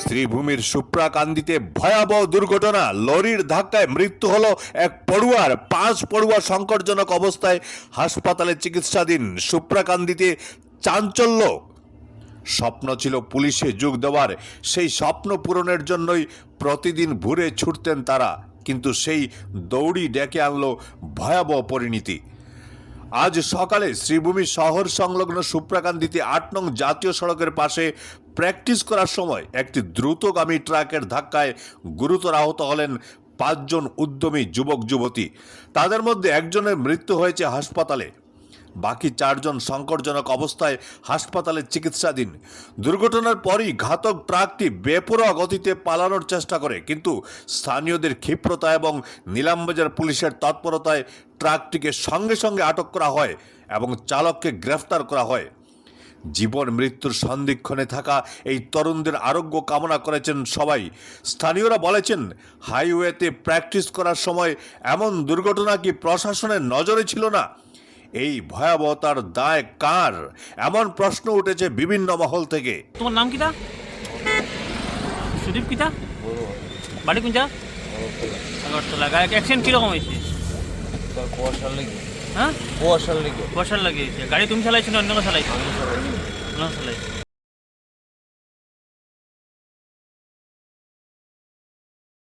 শ্রীভূমির সুপ্রাকান্দিতে ভয়াবহ দুর্ঘটনা। লরির ধাক্কায় মৃত্যু হল এক পড়ুয়ার। পাঁচ পড়ুয়া সংকটজনক অবস্থায় হাসপাতালে চিকিৎসাধীন। সুপ্রাকান্দিতে চাঞ্চল্য। স্বপ্ন ছিল পুলিশে যোগ দেওয়ার। সেই স্বপ্ন পূরণের জন্যই প্রতিদিন ভুরে ছুটতেন তারা। কিন্তু সেই দৌড়ি ডেকে আনলো ভয়াবহ পরিণতি। আজ সকালে শ্রীভূমি শহর সংলগ্ন সুপ্রাকান্দিতে আট নং জাতীয় সড়কের পাশে প্র্যাকটিস করার সময় একটি দ্রুতগামী ট্রাকের ধাক্কায় গুরুতর আহত হলেন পাঁচজন উদ্যমী যুবক যুবতী তাদের মধ্যে একজনের মৃত্যু হয়েছে হাসপাতালে। বাকি চারজন সংকটজনক অবস্থায় হাসপাতালে চিকিৎসাধীন। দুর্ঘটনার পরই ঘাতক ট্রাকটি বেপরোয়া গতিতে পালানোর চেষ্টা করে, কিন্তু স্থানীয়দের ক্ষিপ্রতা এবং নিলামবাজার পুলিশের তৎপরতায় ট্রাকটিকে সঙ্গে সঙ্গে আটক করা হয় এবং চালককে গ্রেফতার করা হয়। জীবন, মৃত্যুর সন্ধিক্ষণে থাকা এই তরুণদের আরোগ্য কামনা করেছেন সবাই। স্থানীয়রা বলেছেন, হাইওয়েতে প্র্যাকটিস করার সময় এমন দুর্ঘটনা কি প্রশাসনের নজরে ছিল না? এই ভয়াবহতার দায় কার? এমন প্রশ্ন উঠেছে বিভিন্ন মহল থেকে। তোমার নাম কিতা সুদীপ কিতা বাড়ি কোন জায়গা আগরতলা। গায়ে অ্যাক্সিডেন্ট কীরকম হয়েছে? তোর কুয়াশার লেগে হ্যাঁ কুয়াশার লেগে কুয়াশার লাগিয়েছে। গাড়ি তুমি চালাইছো না অন্য কেউ চালাইছো? অন্য চালাইছো।